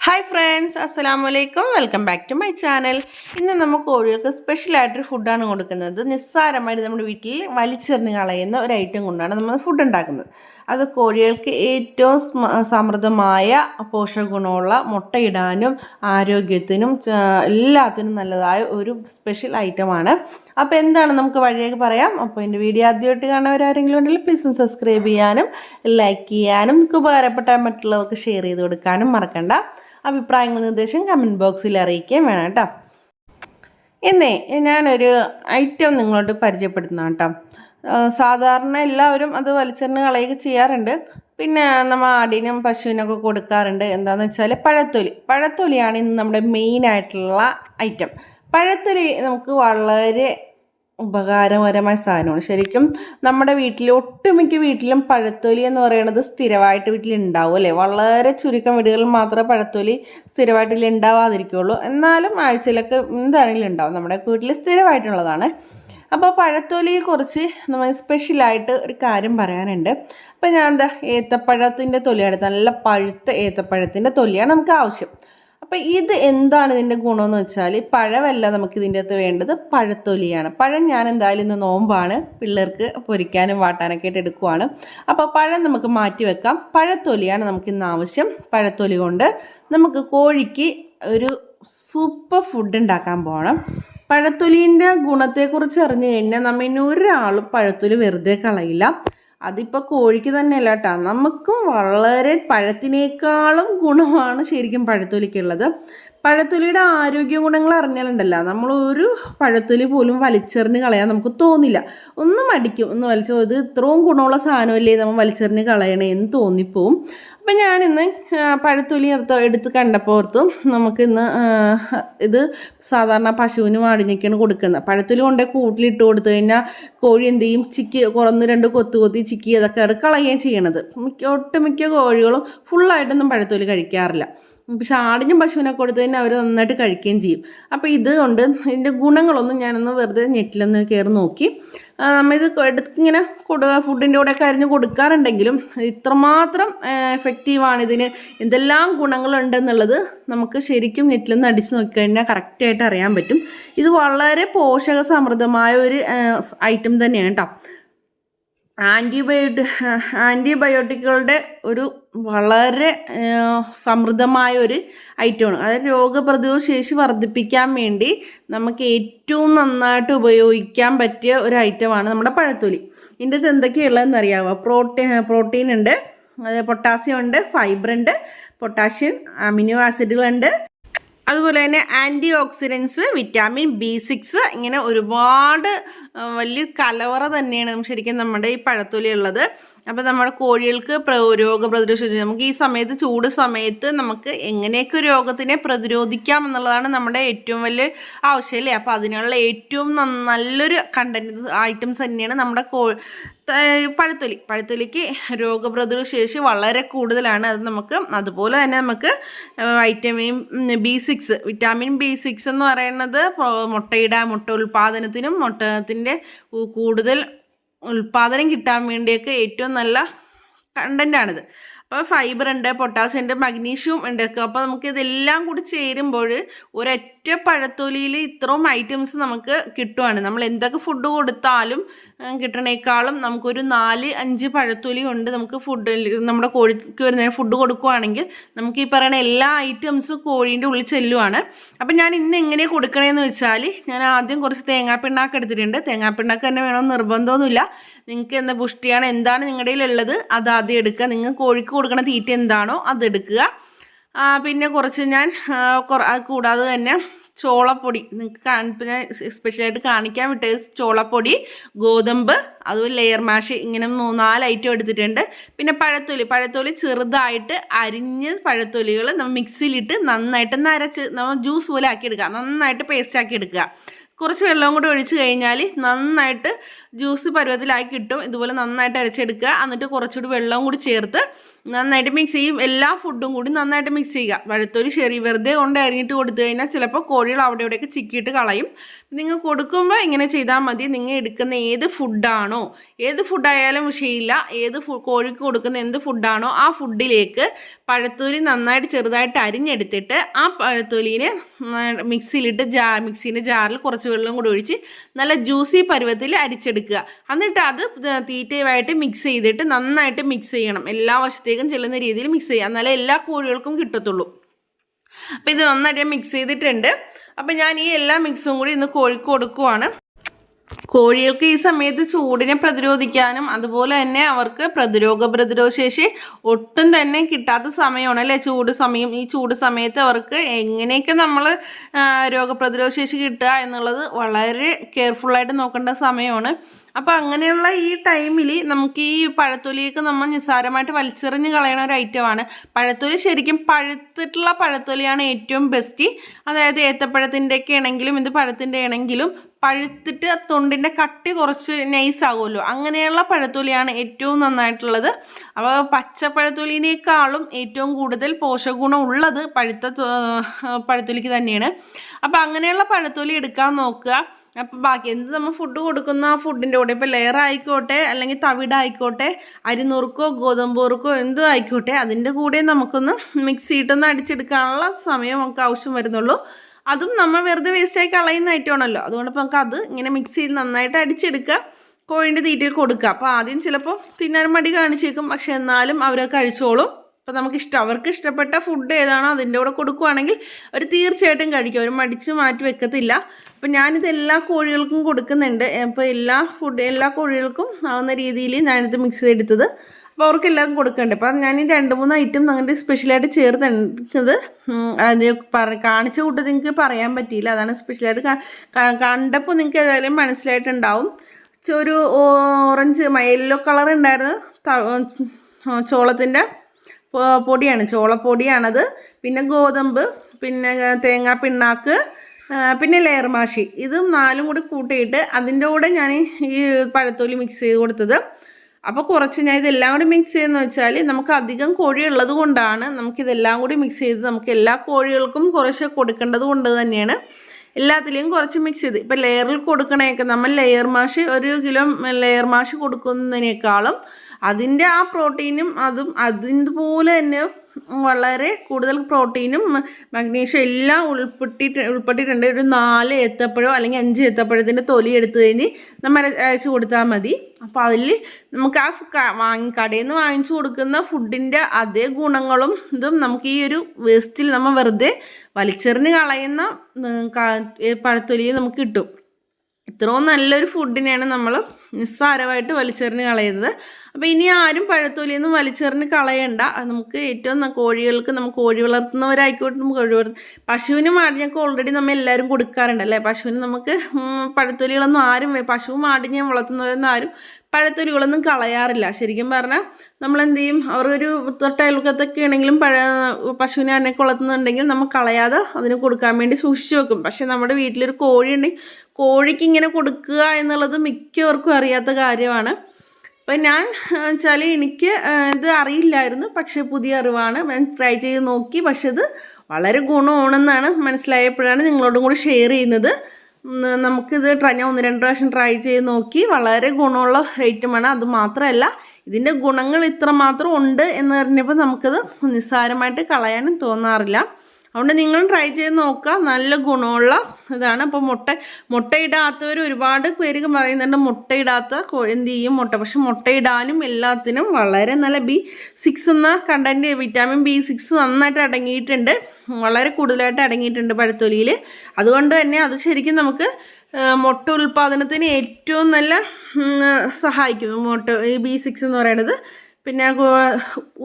Hi friends അസ്സാം വലൈക്കും welcome back to my channel ഇന്ന് നമുക്ക് കോഴികൾക്ക് സ്പെഷ്യലായിട്ടൊരു ഫുഡാണ് കൊടുക്കുന്നത്. നിസ്സാരമായിട്ട് നമ്മുടെ വീട്ടിൽ വലിച്ചെറിഞ്ഞ് കളയുന്ന ഒരു ഐറ്റം കൊണ്ടാണ് നമ്മൾ ഫുഡ് ഉണ്ടാക്കുന്നത്. അത് കോഴികൾക്ക് ഏറ്റവും സമൃദ്ധമായ പോഷകഗുണമുള്ള മുട്ടയിടാനും ആരോഗ്യത്തിനും എല്ലാത്തിനും നല്ലതായ ഒരു സ്പെഷ്യൽ ഐറ്റമാണ് അപ്പോൾ എന്താണ് നമുക്ക് വഴിയൊക്കെ പറയാം. അപ്പോൾ എന്റെ വീഡിയോ ആദ്യമായിട്ട് കാണുന്നവരാരെങ്കിലും ഉണ്ടെങ്കിൽ പ്ലീസ് സബ്സ്ക്രൈബ് ചെയ്യാനും ലൈക്ക് ചെയ്യാനും നമുക്ക് ഉപകാരപ്പെട്ട മറ്റുള്ളവർക്ക് ഷെയർ ചെയ്ത് കൊടുക്കാനും മറക്കണ്ട. അഭിപ്രായങ്ങൾ നിർദ്ദേശം കമന്റ് ബോക്സിൽ അറിയിക്കുകയും വേണം കേട്ടോ. ഇന്നേ ഞാനൊരു ഐറ്റം നിങ്ങളോട് പരിചയപ്പെടുത്തുന്ന കേട്ടോ. സാധാരണ എല്ലാവരും അത് വലിച്ചെറിഞ്ഞ് കളയുക ചെയ്യാറുണ്ട്. പിന്നെ നമ്മൾ ആടിനും പശുവിനൊക്കെ കൊടുക്കാറുണ്ട്. എന്താണെന്ന് വെച്ചാൽ പഴത്തൊലി. പഴത്തൊലിയാണ് ഇന്ന് നമ്മുടെ മെയിൻ ആയിട്ടുള്ള ഐറ്റം പഴത്തൊലി നമുക്ക് വളരെ ഉപകാരപരമായ സാധനമാണ്. ശരിക്കും നമ്മുടെ വീട്ടിൽ ഒട്ടുമിക്ക വീട്ടിലും പഴത്തൊലി എന്ന് പറയുന്നത് സ്ഥിരമായിട്ട് വീട്ടിൽ ഉണ്ടാവും അല്ലേ? വളരെ ചുരുക്കം വീടുകളിൽ മാത്രമേ പഴത്തൊലി സ്ഥിരമായിട്ട് വീട്ടിൽ ഉണ്ടാവാതിരിക്കുള്ളൂ എന്നാലും ആഴ്ചയിലൊക്കെ എന്താണെങ്കിലും ഉണ്ടാവും. നമ്മുടെ വീട്ടിൽ സ്ഥിരമായിട്ടുള്ളതാണ്. അപ്പോൾ പഴത്തൊലിയെക്കുറിച്ച് നമ്മൾ സ്പെഷ്യലായിട്ട് ഒരു കാര്യം പറയാനുണ്ട്. അപ്പോൾ ഞാൻ എന്താ ഏത്തപ്പഴത്തിന്റെ തൊലിയാണ്. നല്ല പഴുത്ത ഏത്തപ്പഴത്തിന്റെ തൊലിയാണ് നമുക്ക് ആവശ്യം. അപ്പോൾ ഇത് എന്താണ് ഇതിന്റെ ഗുണമെന്ന് വെച്ചാൽ പഴമല്ല നമുക്ക് ഇതിന്റെ അകത്ത് വേണ്ടത് പഴത്തൊലിയാണ്. പഴം ഞാൻ എന്തായാലും ഇന്ന് നോമ്പാണ്. പിള്ളേർക്ക് പൊരിക്കാനും വാട്ടാനൊക്കെ ആയിട്ട് എടുക്കുവാണ്. അപ്പോൾ പഴം നമുക്ക് മാറ്റി വെക്കാം. പഴത്തൊലിയാണ് നമുക്ക് ഇന്ന് ആവശ്യം. പഴത്തൊലി കൊണ്ട് നമുക്ക് കോഴിക്ക് ഒരു സൂപ്പർ ഫുഡ് ഉണ്ടാക്കാൻ പോകണം പഴത്തൊലിന്റെ ഗുണത്തെക്കുറിച്ച് അറിഞ്ഞു കഴിഞ്ഞാൽ നമ്മ ഇനി ഒരാളും പഴത്തൊലി വെറുതെ കളയില്ല. അതിപ്പോൾ കോഴിക്ക് തന്നെയല്ല കേട്ടോ നമുക്കും വളരെ പഴത്തിനേക്കാളും ഗുണമാണ് ശരിക്കും പഴത്തൊലിക്കുള്ളത്. പഴത്തൊലിയുടെ ആരോഗ്യ ഗുണങ്ങൾ അറിഞ്ഞാലുണ്ടല്ലോ. നമ്മൾ ഒരു പഴത്തൊലി പോലും വലിച്ചെറിഞ്ഞ് കളയാൻ നമുക്ക് തോന്നില്ല. ഒന്ന് മടിക്കും ഒന്ന് വലിച്ചോ ഇത് ഇത്രയും ഗുണമുള്ള സാധനമല്ലേ നമ്മൾ വലിച്ചെറിഞ്ഞ് കളയണേ എന്ന് തോന്നിപ്പോവും. അപ്പം ഞാനിന്ന് പഴത്തൊലി എടുത്ത് എടുത്ത് കണ്ടപ്പോൾ ഓർത്തു നമുക്കിന്ന് ഇത് സാധാരണ പശുവിനും ആടിനൊക്കെയാണ് കൊടുക്കുന്നത്. പഴത്തൊലി കൊണ്ടേ കൂട്ടിലിട്ട് കൊടുത്തു കഴിഞ്ഞാൽ കോഴി എന്ത് ചെയ്യും ചിക്കി കുറന്ന് രണ്ട് കൊത്തു കൊത്തി ചിക്കി അതൊക്കെ അത് കളയുകയും ചെയ്യണത്. മിക്ക ഒട്ടുമിക്ക കോഴികളും ഫുള്ളായിട്ടൊന്നും പഴത്തൊലി കഴിക്കാറില്ല. പക്ഷെ ആടിനും പശുവിനെ കൊടുത്തു കഴിഞ്ഞാൽ അവർ നന്നായിട്ട് കഴിക്കുകയും ചെയ്യും. അപ്പോൾ ഇതുകൊണ്ട് ഇതിന്റെ ഗുണങ്ങളൊന്നും ഞാനൊന്ന് വെറുതെ നെറ്റിലൊന്ന് കയറി നോക്കി. നമ്മളിത് ഇങ്ങനെ കൊടുക്കുക ഫുഡിന്റെ കൂടെ ഒക്കെ അരിഞ്ഞ് കൊടുക്കാറുണ്ടെങ്കിലും ഇത്രമാത്രം എഫക്റ്റീവാണ് ഇതിന് എന്തെല്ലാം ഗുണങ്ങളുണ്ടെന്നുള്ളത് നമുക്ക് ശരിക്കും നെറ്റിലൊന്ന് അടിച്ച് നോക്കിക്കഴിഞ്ഞാൽ കറക്റ്റായിട്ട് അറിയാൻ പറ്റും. ഇത് വളരെ പോഷക സമൃദ്ധമായ ഒരു ഐറ്റം തന്നെയാണ് കേട്ടോ ആന്റിബയോട്ടി ആന്റിബയോട്ടിക്കുകളുടെ ഒരു വളരെ സമൃദ്ധമായ ഒരു ഐറ്റമാണ്. അതായത് രോഗപ്രതിരോധ ശേഷി വർദ്ധിപ്പിക്കാൻ വേണ്ടി നമുക്ക് ഏറ്റവും നന്നായിട്ട് ഉപയോഗിക്കാൻ പറ്റിയ ഒരു ഐറ്റമാണ് നമ്മുടെ പഴത്തൊലി. ഇതിന്റെ അകത്ത് എന്തൊക്കെയുള്ളതെന്ന് അറിയാമോ പ്രോട്ടീൻ പ്രോട്ടീൻ ഉണ്ട് അത് പൊട്ടാസ്യം ഉണ്ട് ഫൈബർ ഉണ്ട് പൊട്ടാഷ്യം അമിനോ ആസിഡുകളുണ്ട്. അതുപോലെ തന്നെ antioxidants vitamin B six ഇങ്ങനെ ഒരുപാട് വലിയ കലവറ തന്നെയാണ് ശരിക്കും നമ്മുടെ ഈ പഴത്തൊലി ഉള്ളത്. അപ്പോൾ നമ്മുടെ കോഴികൾക്ക് പ്ര രോഗപ്രതിരോധ ശേഷി നമുക്ക് ഈ സമയത്ത് ചൂട് സമയത്ത് നമുക്ക് എങ്ങനെയൊക്കെ രോഗത്തിനെ പ്രതിരോധിക്കാം എന്നുള്ളതാണ് നമ്മുടെ ഏറ്റവും വലിയ ആവശ്യം അല്ലേ അപ്പോൾ അതിനുള്ള ഏറ്റവും നല്ലൊരു കണ്ടന്റ് ഐറ്റംസ് തന്നെയാണ് നമ്മുടെ കോ പഴുത്തൊലി. പഴുത്തൊലിക്ക് രോഗപ്രതിരോധ ശേഷി വളരെ കൂടുതലാണ്. അത് നമുക്ക് അതുപോലെ തന്നെ നമുക്ക് vitamin B six vitamin B six എന്ന് പറയുന്നത് മുട്ടയുടെ മുട്ട ഉൽപ്പാദനത്തിനും മുട്ടത്തിന്റെ കൂടുതൽ ഉൽപ്പാദനം കിട്ടാൻ വേണ്ടിയൊക്കെ ഏറ്റവും നല്ല കണ്ടന്റാണിത് അപ്പോൾ ഫൈബർ ഉണ്ട് പൊട്ടാസ്യം ഉണ്ട് മഗ്നീഷ്യം ഉണ്ട് അപ്പോൾ നമുക്ക് ഇതെല്ലാം കൂടി ചേരുമ്പോൾ ഒരൊറ്റ പഴത്തൊലിയിൽ ഇത്രയും ഐറ്റംസ് നമുക്ക് കിട്ടുവാണ്. നമ്മൾ എന്തൊക്കെ ഫുഡ് കൊടുത്താലും കിട്ടണേക്കാളും നമുക്കൊരു നാല് അഞ്ച് പഴത്തൊലി കൊണ്ട് നമുക്ക് ഫുഡ് നമ്മുടെ കോഴിക്ക് വരുന്ന ഫുഡ് കൊടുക്കുവാണെങ്കിൽ നമുക്ക് ഈ പറയുന്ന എല്ലാ ഐറ്റംസും കോഴീന്റെ ഉള്ളിൽ ചെല്ലുവാണ്. അപ്പം ഞാൻ ഇന്ന് എങ്ങനെ കൊടുക്കണേന്ന് വെച്ചാൽ ഞാൻ ആദ്യം കുറച്ച് തേങ്ങാപ്പിണ്ണാക്ക് എടുത്തിട്ടുണ്ട്. തേങ്ങാപ്പിണ്ണാക്ക് തന്നെ വേണമെന്ന് നിർബന്ധമൊന്നുമില്ല. നിങ്ങൾക്ക് എന്താ പുഷ്ടിയാണ് എന്താണ് നിങ്ങളുടെ കയ്യിലുള്ളത് അത് ആദ്യം എടുക്കുക. നിങ്ങൾ കോഴിക്ക് കൊടുക്കണ തീറ്റ എന്താണോ അത് എടുക്കുക. പിന്നെ കുറച്ച് ഞാൻ കൂടാതെ തന്നെ ചോളപ്പൊടി നിങ്ങൾക്ക് പിന്നെ സ്പെഷ്യലായിട്ട് കാണിക്കാൻ വിട്ടത് ചോളപ്പൊടി ഗോതമ്പ് അതുപോലെ ലെയർ മാഷ് ഇങ്ങനെ മൂന്നാൽ ഐറ്റം എടുത്തിട്ടുണ്ട്. പിന്നെ പഴത്തൊലി പഴത്തൊലി ചെറുതായിട്ട് അരിഞ്ഞ് പഴത്തൊലികൾ നമ്മൾ മിക്സിയിലിട്ട് നന്നായിട്ട് നരച്ച് നമ്മൾ ജ്യൂസ് പോലെ ആക്കി എടുക്കുക. നന്നായിട്ട് പേസ്റ്റ് ആക്കി എടുക്കുക. കുറച്ച് വെള്ളവും കൂടി ഒഴിച്ച് കഴിഞ്ഞാൽ നന്നായിട്ട് ജ്യൂസ് പരുവത്തിലാക്കി കിട്ടും. ഇതുപോലെ നന്നായിട്ട് അരച്ചെടുക്കുക. എന്നിട്ട് കുറച്ചുകൂടി വെള്ളവും കൂടി ചേർത്ത് നന്നായിട്ട് മിക്സ് ചെയ്യും. എല്ലാ ഫുഡും കൂടി നന്നായിട്ട് മിക്സ് ചെയ്യുക. വഴുത്തൊരു ചെറി വെറുതെ കൊണ്ട് അരിഞ്ഞിട്ട് കൊടുത്തു കഴിഞ്ഞാൽ ചിലപ്പോൾ കോഴികൾ അവിടെ ഇവിടെയൊക്കെ ചിക്കിയിട്ട് കളയും. നിങ്ങൾ കൊടുക്കുമ്പോൾ ഇങ്ങനെ ചെയ്താൽ മതി. നിങ്ങൾ എടുക്കുന്ന ഏത് ഫുഡാണോ ഏത് ഫുഡായാലും വിഷയമില്ല ഏത് കോഴിക്ക് കൊടുക്കുന്ന എന്ത് ഫുഡാണോ ആ ഫുഡിലേക്ക് പഴത്തൊലി നന്നായിട്ട് ചെറുതായിട്ട് അരിഞ്ഞെടുത്തിട്ട് ആ പഴത്തൊലിനെ മിക്സിയിലിട്ട് ജാ മിക്സീന്റെ ജാറിൽ കുറച്ച് വെള്ളം കൂടി ഒഴിച്ച് നല്ല ജ്യൂസി പരുവത്തിൽ അരിച്ചെടുക്കുക. എന്നിട്ട് അത് തീറ്റയുമായിട്ട് മിക്സ് ചെയ്തിട്ട് നന്നായിട്ട് മിക്സ് ചെയ്യണം. എല്ലാ വശത്തേക്കും ചെല്ലുന്ന രീതിയിൽ മിക്സ് ചെയ്യുക എന്നാലേ എല്ലാ കോഴികൾക്കും കിട്ടത്തുള്ളൂ. അപ്പോൾ ഇത് നന്നായിട്ട് മിക്സ് ചെയ്തിട്ടുണ്ട്. അപ്പം ഞാൻ ഈ എല്ലാ മിക്സും കൂടി ഇന്ന് കോഴിക്ക് കൊടുക്കുവാണ്. കോഴികൾക്ക് ഈ സമയത്ത് ചൂടിനെ പ്രതിരോധിക്കാനും അതുപോലെ തന്നെ അവർക്ക് പ്രതിരോധ പ്രതിരോധ ശേഷി ഒട്ടും തന്നെ കിട്ടാത്ത സമയമാണ് അല്ലേ? ചൂട് സമയം ഈ ചൂട് സമയത്ത് അവർക്ക് എങ്ങനെയൊക്കെ നമ്മൾ രോഗപ്രതിരോധശേഷി കിട്ടുക എന്നുള്ളത് വളരെ കെയർഫുള്ളായിട്ട് നോക്കേണ്ട സമയമാണ്. അപ്പോൾ അങ്ങനെയുള്ള ഈ ടൈമിൽ നമുക്ക് ഈ പഴത്തൊലിയൊക്കെ നമ്മൾ നിസ്സാരമായിട്ട് വലിച്ചെറിഞ്ഞ് കളയണ ഒരു ഐറ്റമാണ് പഴത്തൊലി ശരിക്കും പഴുത്തിട്ടുള്ള പഴത്തൊലിയാണ് ഏറ്റവും ബെസ്റ്റ് അതായത് ഏത്തപ്പഴത്തിന്റെയൊക്കെ ആണെങ്കിലും ഇത് പഴത്തിന്റെ ആണെങ്കിലും പഴുത്തിട്ട് തൊണ്ടിന്റെ കട്ടി കുറച്ച് നൈസ് ആകുമല്ലോ. അങ്ങനെയുള്ള പഴത്തൊലിയാണ് ഏറ്റവും നന്നായിട്ടുള്ളത്. അപ്പോൾ പച്ച പച്ചപ്പഴത്തൊലിനേക്കാളും ഏറ്റവും കൂടുതൽ പോഷകഗുണം ഉള്ളത് പഴുത്ത പഴത്തൊലിക്ക് തന്നെയാണ്. അപ്പോൾ അങ്ങനെയുള്ള പഴത്തൊലി എടുക്കാൻ നോക്കുക. അപ്പോൾ ബാക്കി എന്ത് നമ്മൾ ഫുഡ് കൊടുക്കുന്ന ആ ഫുഡിന്റെ കൂടെ ഇപ്പോൾ ലെയർ ആയിക്കോട്ടെ അല്ലെങ്കിൽ തവിട് ആയിക്കോട്ടെ അരിനുറുക്കോ ഗോതമ്പുറുക്കോ എന്തോ ആയിക്കോട്ടെ അതിന്റെ കൂടെ നമുക്കൊന്ന് മിക്സ് ചെയ്തിട്ടൊന്ന് അടിച്ചെടുക്കാനുള്ള സമയം നമുക്ക് ആവശ്യം വരുന്നുള്ളൂ. അതും നമ്മൾ വെറുതെ വേസ്റ്റായി കളയുന്ന ഐറ്റമാണല്ലോ അതുകൊണ്ട് അപ്പോൾ നമുക്ക് അത് ഇങ്ങനെ മിക്സ് ചെയ്ത് നന്നായിട്ട് അടിച്ചെടുക്കുക. കോഴിന്റെ തീറ്റയിൽ കൊടുക്കുക. അപ്പോൾ ആദ്യം ചിലപ്പോൾ തിന്നാൻ മടി കാണിച്ചേക്കും. പക്ഷെ എന്നാലും അവർ കഴിച്ചോളും. അപ്പോൾ നമുക്ക് ഇഷ്ടം അവർക്ക് ഇഷ്ടപ്പെട്ട ഫുഡ് ഏതാണോ അതിന്റെ കൂടെ കൊടുക്കുവാണെങ്കിൽ അവർ തീർച്ചയായിട്ടും കഴിക്കും. അവർ മടിച്ച് മാറ്റി വെക്കത്തില്ല. അപ്പം ഞാനിത് എല്ലാ കോഴികൾക്കും കൊടുക്കുന്നുണ്ട്. അപ്പോൾ എല്ലാ ഫുഡ് എല്ലാ കോഴികൾക്കും ആവുന്ന രീതിയിൽ ഞാനിത് മിക്സ് ചെയ്തെടുത്തത്. അപ്പോൾ അവർക്ക് എല്ലാവർക്കും കൊടുക്കുന്നുണ്ട് അപ്പം ഞാൻ ഈ രണ്ട് മൂന്ന് ഐറ്റം അങ്ങനെ സ്പെഷ്യലായിട്ട് ചേർത്തത് അത് കാണിച്ച കൂട്ടത്തിൽ നിങ്ങൾക്ക് പറയാൻ പറ്റിയില്ല. അതാണ് സ്പെഷ്യലായിട്ട് കണ്ടപ്പോൾ നിങ്ങൾക്ക് ഏതായാലും മനസ്സിലായിട്ടുണ്ടാവും. ഒരു ഓറഞ്ച് യെല്ലോ കളർ ഉണ്ടായിരുന്നു ചോളത്തിന്റെ പൊടിയാണ്. ചോളപ്പൊടിയാണത്. പിന്നെ ഗോതമ്പ് പിന്നെ തേങ്ങാ പിണ്ണാക്ക് പിന്നെ ലെയർ മാഷി ഇതും നാലും കൂടി കൂട്ടിയിട്ട് അതിന്റെ കൂടെ ഞാൻ ഈ പഴത്തോലി മിക്സ് ചെയ്ത് കൊടുത്തത്. അപ്പോൾ കുറച്ച് ഞാൻ ഇതെല്ലാം കൂടി മിക്സ് ചെയ്യുന്ന വെച്ചാൽ നമുക്ക് അധികം കോഴി ഉള്ളത് കൊണ്ടാണ് നമുക്കിതെല്ലാം കൂടി മിക്സ് ചെയ്ത് നമുക്ക് എല്ലാ കോഴികൾക്കും കുറച്ച് കൊടുക്കേണ്ടത് കൊണ്ട് തന്നെയാണ് എല്ലാത്തിലെയും കുറച്ച് മിക്സ് ചെയ്ത്. ഇപ്പോൾ ലെയറിൽ കൊടുക്കണേക്ക് നമ്മൾ ലെയർ മാഷ് ഒരു കിലോ ലെയർ മാഷ് കൊടുക്കുന്നതിനേക്കാളും അതിന്റെ ആ പ്രോട്ടീനും അതും അതിന്റെ പോലെ തന്നെ വളരെ കൂടുതൽ പ്രോട്ടീനും മഗ്നീഷ്യം എല്ലാം ഉൾപ്പെട്ടിട്ട് ഉൾപ്പെട്ടിട്ടുണ്ട്. ഒരു നാല് ഏത്തപ്പഴം അല്ലെങ്കിൽ അഞ്ച് ഏത്തപ്പഴത്തിന്റെ തൊലി എടുത്തു കഴിഞ്ഞ് നമ്മൾ അയച്ചു കൊടുത്താൽ മതി. അപ്പോൾ അതിൽ നമുക്ക് ആ വാങ്ങി കടയിൽ നിന്ന് വാങ്ങിച്ചു കൊടുക്കുന്ന ഫുഡിന്റെ അതേ ഗുണങ്ങളും ഇതും നമുക്ക് ഈ ഒരു വേസ്റ്റിൽ നമ്മൾ വെറുതെ വലിച്ചെറിഞ്ഞ് കളയുന്ന പഴത്തൊലി നമുക്ക് കിട്ടും. ഇത്രയും നല്ലൊരു ഫുഡിനെയാണ് നമ്മൾ നിസ്സാരമായിട്ട് വലിച്ചെറിഞ്ഞ് കളയുന്നത്. അപ്പോൾ ഇനി ആരും പഴത്തൊലിയൊന്നും വലിച്ചെറിഞ്ഞ് കളയണ്ട. നമുക്ക് ഏറ്റവും കോഴികൾക്ക് നമുക്ക് കോഴി വളർത്തുന്നവരായിക്കോട്ടെ നമുക്ക് കോഴി വളർത്തുന്ന പശുവിന് മാടിഞ്ഞൊക്കെ ഓൾറെഡി നമ്മൾ എല്ലാവരും കൊടുക്കാറുണ്ട് അല്ലേ? പശുവിന് നമുക്ക് പഴത്തൊലികളൊന്നും ആരും പശു മാടിഞ്ഞ വളർത്തുന്നവരൊന്നും ആരും പഴത്തൊലികളൊന്നും കളയാറില്ല. ശരിക്കും പറഞ്ഞാൽ നമ്മൾ എന്ത് ചെയ്യും അവരൊരു തൊട്ടയൽക്കത്തൊക്കെ ആണെങ്കിലും പഴ പശുവിനെ അതിനൊക്കെ വളർത്തുന്നുണ്ടെങ്കിൽ നമ്മൾ കളയാതെ അതിന് കൊടുക്കാൻ വേണ്ടി സൂക്ഷിച്ചു വെക്കും. പക്ഷെ നമ്മുടെ വീട്ടിലൊരു കോഴി ഉണ്ടെങ്കിൽ കോഴിക്ക് ഇങ്ങനെ കൊടുക്കുക എന്നുള്ളത് മിക്കവർക്കും അറിയാത്ത കാര്യമാണ്. അപ്പം ഞാൻ വെച്ചാൽ എനിക്ക് ഇത് അറിയില്ലായിരുന്നു. പക്ഷേ പുതിയ അറിവാണ്. ഞാൻ ട്രൈ ചെയ്ത് നോക്കി. പക്ഷേ ഇത് വളരെ ഗുണമാണെന്നാണ് മനസ്സിലായപ്പോഴാണ് നിങ്ങളോടും കൂടി ഷെയർ ചെയ്യുന്നത്. നമുക്കിത് ട്രൈ ഞാൻ ഒന്ന് രണ്ട് പ്രാവശ്യം ട്രൈ ചെയ്ത് നോക്കി. വളരെ ഗുണമുള്ള ഐറ്റമാണ് അത് മാത്രമല്ല ഇതിന്റെ ഗുണങ്ങൾ ഇത്ര മാത്രം ഉണ്ട് എന്ന് പറഞ്ഞപ്പോൾ നമുക്കത് നിസ്സാരമായിട്ട് കളയാനും തോന്നാറില്ല. അതുകൊണ്ട് നിങ്ങൾ ട്രൈ ചെയ്ത് നോക്കുക. നല്ല ഗുണമുള്ള ഇതാണ്. അപ്പോൾ മുട്ട മുട്ടയിടാത്തവർ ഒരുപാട് പേര് പറയുന്നുണ്ട് മുട്ടയിടാത്ത കോഴി എന്ത് ചെയ്യും മുട്ട? പക്ഷെ മുട്ടയിടാനും എല്ലാത്തിനും വളരെ നല്ല ബി സിക്സ് എന്ന കണ്ടന്റ് വിറ്റാമിൻ ബി സിക്സ് നന്നായിട്ട് അടങ്ങിയിട്ടുണ്ട്. വളരെ കൂടുതലായിട്ട് അടങ്ങിയിട്ടുണ്ട് പഴത്തൊലിയിൽ അതുകൊണ്ട് തന്നെ അത് ശരിക്കും നമുക്ക് മുട്ട ഉൽപ്പാദനത്തിന് ഏറ്റവും നല്ല സഹായിക്കും. മുട്ട ഈ ബി സിക്സ് എന്ന് പറയുന്നത് പിന്നെ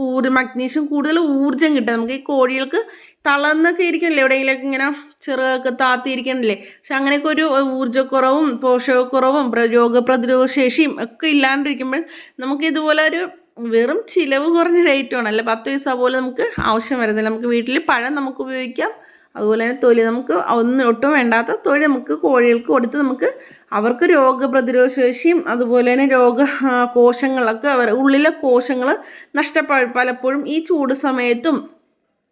ഊർജ മഗ്നീഷ്യം കൂടുതൽ ഊർജം കിട്ടും. നമുക്ക് ഈ കോഴികൾക്ക് തളർന്നൊക്കെ ഇരിക്കണില്ലേ? എവിടെയെങ്കിലൊക്കെ ഇങ്ങനെ ചെറുതൊക്കെ താത്തിയിരിക്കണില്ലേ? പക്ഷെ അങ്ങനെയൊക്കെ ഒരു ഊർജക്കുറവും പോഷകക്കുറവും രോഗപ്രതിരോധ ശേഷിയും ഒക്കെ ഇല്ലാണ്ടിരിക്കുമ്പോൾ നമുക്ക് ഇതുപോലെ ഒരു വെറും ചിലവ് കുറഞ്ഞ റേറ്റുമാണ് അല്ലെ പത്ത് പൈസ പോലും നമുക്ക് ആവശ്യം വരുന്നില്ല. നമുക്ക് വീട്ടിൽ പഴം നമുക്ക് ഉപയോഗിക്കാം. അതുപോലെ തന്നെ തൊലി നമുക്ക് ഒന്നും ഒട്ടും വേണ്ടാത്ത തൊലി നമുക്ക് കോഴികൾക്ക് കൊടുത്ത് നമുക്ക് അവർക്ക് രോഗപ്രതിരോധ ശേഷിയും അതുപോലെ തന്നെ രോഗ കോശങ്ങളൊക്കെ അവർ ഉള്ളിലെ കോശങ്ങൾ നഷ്ടപ്പെ പലപ്പോഴും ഈ ചൂട് സമയത്തും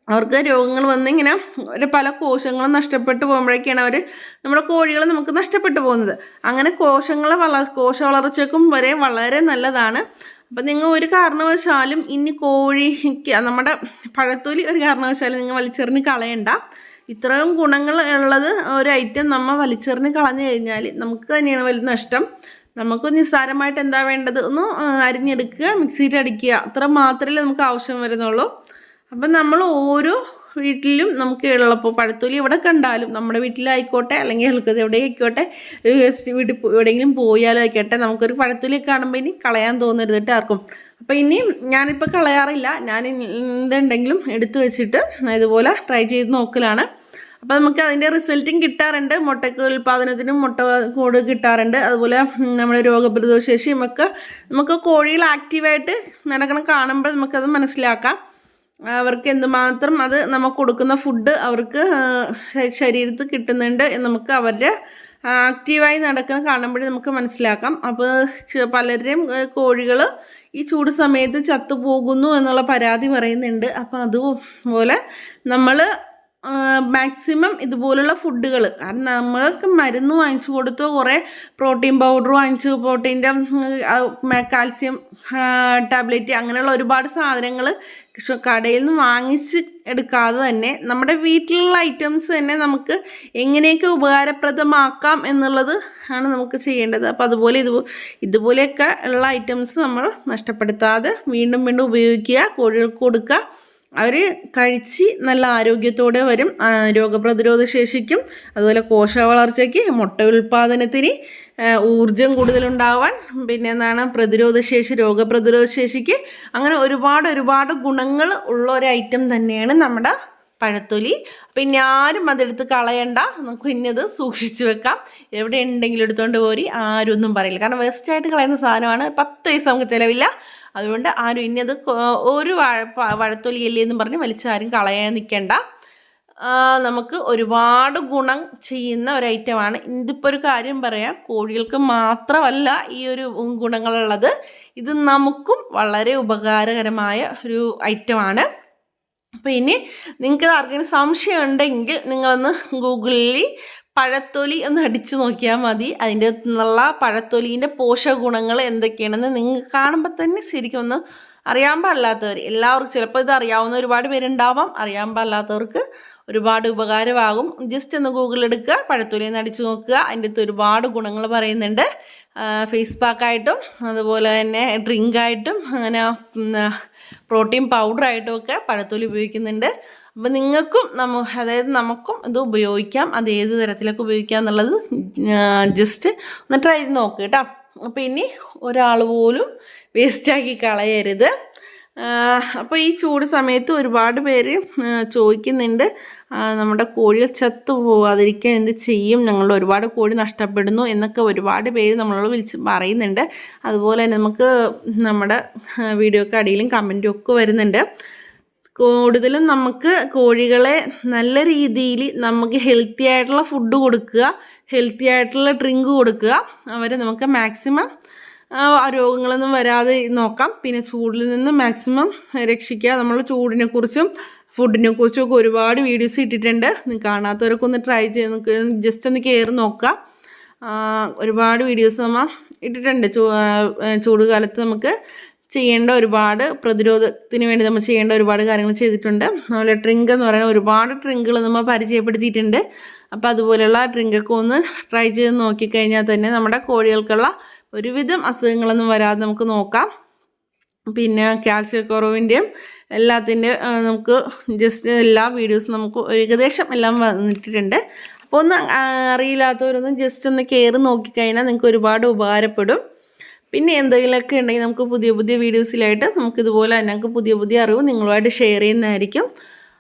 അവർക്ക് രോഗങ്ങൾ വന്നിങ്ങനെ ഒരു പല കോശങ്ങളും നഷ്ടപ്പെട്ടു പോകുമ്പോഴേക്കാണ് അവർ നമ്മുടെ കോഴികൾ നമുക്ക് നഷ്ടപ്പെട്ടു പോകുന്നത്. അങ്ങനെ കോശങ്ങളെ വള കോശ വളർച്ചയ്ക്കും വരെ വളരെ നല്ലതാണ്. അപ്പം നിങ്ങൾ ഒരു കാരണവശാലും ഇനി കോഴിക്ക് നമ്മുടെ പഴത്തൊലി ഒരു കാരണവശാലും നിങ്ങൾ വലിച്ചെറിഞ്ഞ് കളയണ്ട. ഇത്രയും ഗുണങ്ങൾ ഉള്ളത് ഒരു ഐറ്റം നമ്മൾ വലിച്ചെറിഞ്ഞ് കളഞ്ഞു കഴിഞ്ഞാൽ നമുക്ക് തന്നെയാണ് വലിയ നഷ്ടം. നമുക്ക് നിസ്സാരമായിട്ട് എന്താ വേണ്ടത്? ഒന്ന് അരിഞ്ഞെടുക്കുക മിക്സിയിൽ അടിക്കുക അത്ര മാത്രമേ നമുക്ക് ആവശ്യം വരുന്നുള്ളൂ. അപ്പം നമ്മൾ ഓരോ വീട്ടിലും നമുക്ക് ഉള്ളപ്പോൾ പഴത്തൊലി എവിടെ കണ്ടാലും നമ്മുടെ വീട്ടിലായിക്കോട്ടെ അല്ലെങ്കിൽ ഹെൽക്കത് എവിടെ ആയിക്കോട്ടെ ഒരു ഗസ്റ്റ് വീട്ടിൽ എവിടെയെങ്കിലും പോയാലും ആയിക്കോട്ടെ നമുക്കൊരു പഴത്തൊലി കാണുമ്പോൾ ഇനി കളയാൻ തോന്നരുത് കേട്ടോ ആർക്കും. അപ്പോൾ ഇനി ഞാനിപ്പോൾ കളയാറില്ല. ഞാൻ എന്തുണ്ടെങ്കിലും എടുത്തു വെച്ചിട്ട് ഇതുപോലെ ട്രൈ ചെയ്ത് നോക്കലാണ്. അപ്പോൾ നമുക്ക് അതിന്റെ റിസൾട്ടും കിട്ടാറുണ്ട്. മുട്ടയ്ക്ക് ഉൽപ്പാദനത്തിനും മുട്ട കൂട് കിട്ടാറുണ്ട്. അതുപോലെ നമ്മുടെ രോഗപ്രതിരോധ ശേഷിയും ഒക്കെ നമുക്ക് കോഴികൾ ആക്റ്റീവായിട്ട് നടക്കണം കാണുമ്പോൾ നമുക്കത് മനസ്സിലാക്കാം. അവർക്ക് എന്തുമാത്രം അത് നമുക്ക് കൊടുക്കുന്ന ഫുഡ് അവർക്ക് ശരീരത്തിൽ കിട്ടുന്നുണ്ട് എന്ന് നമുക്ക് അവരുടെ ആക്റ്റീവായി നടക്കുന്ന കാണുമ്പോഴേ നമുക്ക് മനസ്സിലാക്കാം. അപ്പോൾ പലരുടെയും കോഴികൾ ഈ ചൂട് സമയത്ത് ചത്തുപോകുന്നു എന്നുള്ള പരാതി പറയുന്നുണ്ട്. അപ്പോൾ അതുപോലെ നമ്മൾ മാക്സിമം ഇതുപോലുള്ള ഫുഡുകൾ കാരണം നമ്മൾക്ക് മരുന്ന് വാങ്ങിച്ചു കൊടുത്തു കുറേ പ്രോട്ടീൻ പൗഡർ വാങ്ങിച്ചു പ്രോട്ടീന്റെ കാൽസ്യം ടാബ്ലറ്റ് അങ്ങനെയുള്ള ഒരുപാട് സാധനങ്ങൾ കടയിൽ നിന്ന് വാങ്ങിച്ച് എടുക്കാതെ തന്നെ നമ്മുടെ വീട്ടിലുള്ള ഐറ്റംസ് തന്നെ നമുക്ക് എങ്ങനെയൊക്കെ ഉപകാരപ്രദമാക്കാം എന്നുള്ളത് ആണ് നമുക്ക് ചെയ്യേണ്ടത്. അപ്പോൾ അതുപോലെ ഇത് ഇതുപോലെയൊക്കെ ഉള്ള ഐറ്റംസ് നമ്മൾ നഷ്ടപ്പെടുത്താതെ വീണ്ടും വീണ്ടും ഉപയോഗിക്കുക കോഴികൾക്ക് കൊടുക്കുക. അവർ കഴിച്ച് നല്ല ആരോഗ്യത്തോടെ വരും. രോഗപ്രതിരോധ ശേഷിക്കും. അതുപോലെ കോശ വളർച്ചയ്ക്ക് മുട്ട ഉൽപ്പാദനത്തിന് ഊർജം കൂടുതലുണ്ടാവാൻ പിന്നെ എന്താണ് പ്രതിരോധശേഷി രോഗപ്രതിരോധ ശേഷിക്ക് അങ്ങനെ ഒരുപാട് ഒരുപാട് ഗുണങ്ങൾ ഉള്ള ഒരു ഐറ്റം തന്നെയാണ് നമ്മുടെ പഴത്തൊലി. പിന്നെ ആരും അതെടുത്ത് കളയണ്ട. നമുക്ക് ഇന്നത് സൂക്ഷിച്ചു വെക്കാം. എവിടെ ഉണ്ടെങ്കിലും എടുത്തുകൊണ്ട് പോരി. ആരും ഒന്നും പറയില്ല. കാരണം വേസ്റ്റായിട്ട് കളയുന്ന സാധനമാണ്. പത്ത് പൈസ നമുക്ക് ചിലവില്ല. അതുകൊണ്ട് ആരും ഇന്നത് ഒരു വഴത്തൊലിയല്ലേ എന്ന് പറഞ്ഞ് വലിച്ചാരും കളയാൻ നിൽക്കണ്ട നമുക്ക് ഒരുപാട് ഗുണം ചെയ്യുന്ന ഒരു ഐറ്റമാണ് ഇതിപ്പോൾ ഒരു കാര്യം പറയാം. കോഴികൾക്ക് മാത്രമല്ല ഈ ഒരു ഗുണങ്ങളുള്ളത്. ഇത് നമുക്കും വളരെ ഉപകാരകരമായ ഒരു ഐറ്റമാണ് അപ്പോൾ ഇനി നിങ്ങൾക്ക് ആർക്കെങ്കിലും സംശയം ഉണ്ടെങ്കിൽ നിങ്ങളൊന്ന് ഗൂഗിളിൽ പഴത്തൊലി ഒന്ന് അടിച്ചു നോക്കിയാൽ മതി. അതിന്റെ നിന്നുള്ള പഴത്തൊലീന്റെ പോഷകഗുണങ്ങൾ എന്തൊക്കെയാണെന്ന് നിങ്ങൾ കാണുമ്പോൾ തന്നെ ശരിക്കും ഒന്ന് അറിയാൻ പാടില്ലാത്തവർ എല്ലാവർക്കും ചിലപ്പോൾ ഇത് അറിയാവുന്ന ഒരുപാട് പേരുണ്ടാവാം. അറിയാൻ പാടില്ലാത്തവർക്ക് ഒരുപാട് ഉപകാരമാകും. ജസ്റ്റ് ഒന്ന് ഗൂഗിൾ എടുക്കുക പഴത്തൊലി ഒന്ന് അടിച്ചു നോക്കുക. അതിന്റെ അകത്ത് ഒരുപാട് ഗുണങ്ങൾ പറയുന്നുണ്ട്. ഫേസ് പാക്കായിട്ടും അതുപോലെ തന്നെ ഡ്രിങ്കായിട്ടും അങ്ങനെ പ്രോട്ടീൻ പൗഡറായിട്ടും ഒക്കെ പഴത്തൊലി ഉപയോഗിക്കുന്നുണ്ട്. അപ്പം നിങ്ങൾക്കും നമ്മ അതായത് നമുക്കും ഇത് ഉപയോഗിക്കാം. അത് ഏത് തരത്തിലൊക്കെ ഉപയോഗിക്കാം എന്നുള്ളത് ജസ്റ്റ് ഒന്ന് ട്രൈ ചെയ്ത് നോക്കുക കേട്ടോ. അപ്പോൾ ഇനി ഒരാൾ പോലും വേസ്റ്റാക്കി കളയരുത്. അപ്പോൾ ഈ ചൂട് സമയത്ത് ഒരുപാട് പേര് ചോദിക്കുന്നുണ്ട്. നമ്മുടെ കോഴികൾ ചത്തു പോവാതിരിക്കാൻ എന്ത് ചെയ്യും? ഞങ്ങൾ ഒരുപാട് കോഴി നഷ്ടപ്പെടുന്നു എന്നൊക്കെ ഒരുപാട് പേര് നമ്മളോട് വിളിച്ച് പറയുന്നുണ്ട്. അതുപോലെ തന്നെ നമുക്ക് നമ്മുടെ വീഡിയോക്ക് അടിയിലും കമന്റും ഒക്കെ വരുന്നുണ്ട്. കൂടുതലും നമുക്ക് കോഴികളെ നല്ല രീതിയിൽ നമുക്ക് ഹെൽത്തി ആയിട്ടുള്ള ഫുഡ് കൊടുക്കുക ഹെൽത്തി ആയിട്ടുള്ള ഡ്രിങ്ക് കൊടുക്കുക. അവരെ നമുക്ക് മാക്സിമം രോഗങ്ങളൊന്നും വരാതെ നോക്കാം. പിന്നെ ചൂടിൽ നിന്ന് മാക്സിമം രക്ഷിക്കുക. നമ്മൾ ചൂടിനെ കുറിച്ചും ഫുഡിനെ കുറിച്ചും ഒക്കെ ഒരുപാട് വീഡിയോസ് ഇട്ടിട്ടുണ്ട്. കാണാത്തവരൊക്കെ ഒന്ന് ട്രൈ ചെയ്ത് ജസ്റ്റ് ഒന്ന് കയറി നോക്കാം ഒരുപാട് വീഡിയോസ് നമ്മൾ ഇട്ടിട്ടുണ്ട്. ചൂട് കാലത്ത് നമുക്ക് ചെയ്യേണ്ട ഒരുപാട് പ്രതിരോധത്തിന് വേണ്ടി നമ്മൾ ചെയ്യേണ്ട ഒരുപാട് കാര്യങ്ങൾ ചെയ്തിട്ടുണ്ട്. അതുപോലെ ഡ്രിങ്ക് എന്ന് പറയുന്ന ഒരുപാട് ഡ്രിങ്കുകൾ നമ്മൾ പരിചയപ്പെടുത്തിയിട്ടുണ്ട്. അപ്പോൾ അതുപോലെയുള്ള ഡ്രിങ്കൊക്കെ ഒന്ന് ട്രൈ ചെയ്ത് നോക്കിക്കഴിഞ്ഞാൽ തന്നെ നമ്മുടെ കോഴികൾക്കുള്ള ഒരുവിധം അസുഖങ്ങളൊന്നും വരാതെ നമുക്ക് നോക്കാം. പിന്നെ കാൽസ്യക്കുറവിന്റെയും എല്ലാത്തിന്റെ നമുക്ക് ജസ്റ്റ് എല്ലാ വീഡിയോസും നമുക്ക് ഏകദേശം എല്ലാം വന്നിട്ടുണ്ട്. അപ്പോൾ ഒന്ന് അറിയില്ലാത്തവരൊന്നും ജസ്റ്റ് ഒന്ന് കയറി നോക്കിക്കഴിഞ്ഞാൽ നിങ്ങൾക്ക് ഒരുപാട് ഉപകാരപ്പെടും. പിന്നെ എന്തെങ്കിലുമൊക്കെ ഉണ്ടെങ്കിൽ നമുക്ക് പുതിയ പുതിയ വീഡിയോസിലായിട്ട് നമുക്കിതുപോലെ ഞങ്ങൾക്ക് പുതിയ പുതിയ അറിവ് നിങ്ങളുമായിട്ട് ഷെയർ ചെയ്യുന്നതായിരിക്കും.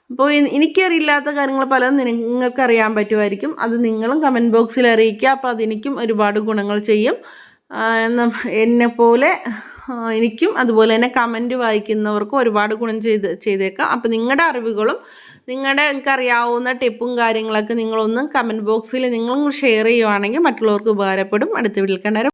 അപ്പോൾ എനിക്കറിയില്ലാത്ത കാര്യങ്ങൾ പലതും നിങ്ങൾക്ക് അറിയാൻ പറ്റുമായിരിക്കും. അത് നിങ്ങളും കമന്റ് ബോക്സിൽ അറിയിക്കുക. അപ്പോൾ അതെനിക്കും ഒരുപാട് ഗുണങ്ങൾ ചെയ്യും. എന്നെ പോലെ എനിക്കും അതുപോലെ തന്നെ കമന്റ് വായിക്കുന്നവർക്കും ഒരുപാട് ഗുണം ചെയ്ത് ചെയ്തേക്കാം. അപ്പോൾ നിങ്ങളുടെ അറിവുകളും നിങ്ങളുടെ അറിയാവുന്ന ടിപ്പും കാര്യങ്ങളൊക്കെ നിങ്ങളൊന്ന് കമന്റ് ബോക്സിൽ നിങ്ങളും ഷെയർ ചെയ്യുവാണെങ്കിൽ മറ്റുള്ളവർക്ക് ഉപകാരപ്പെടും. അടുത്ത വീട്ടിൽ കണ്ടേരം.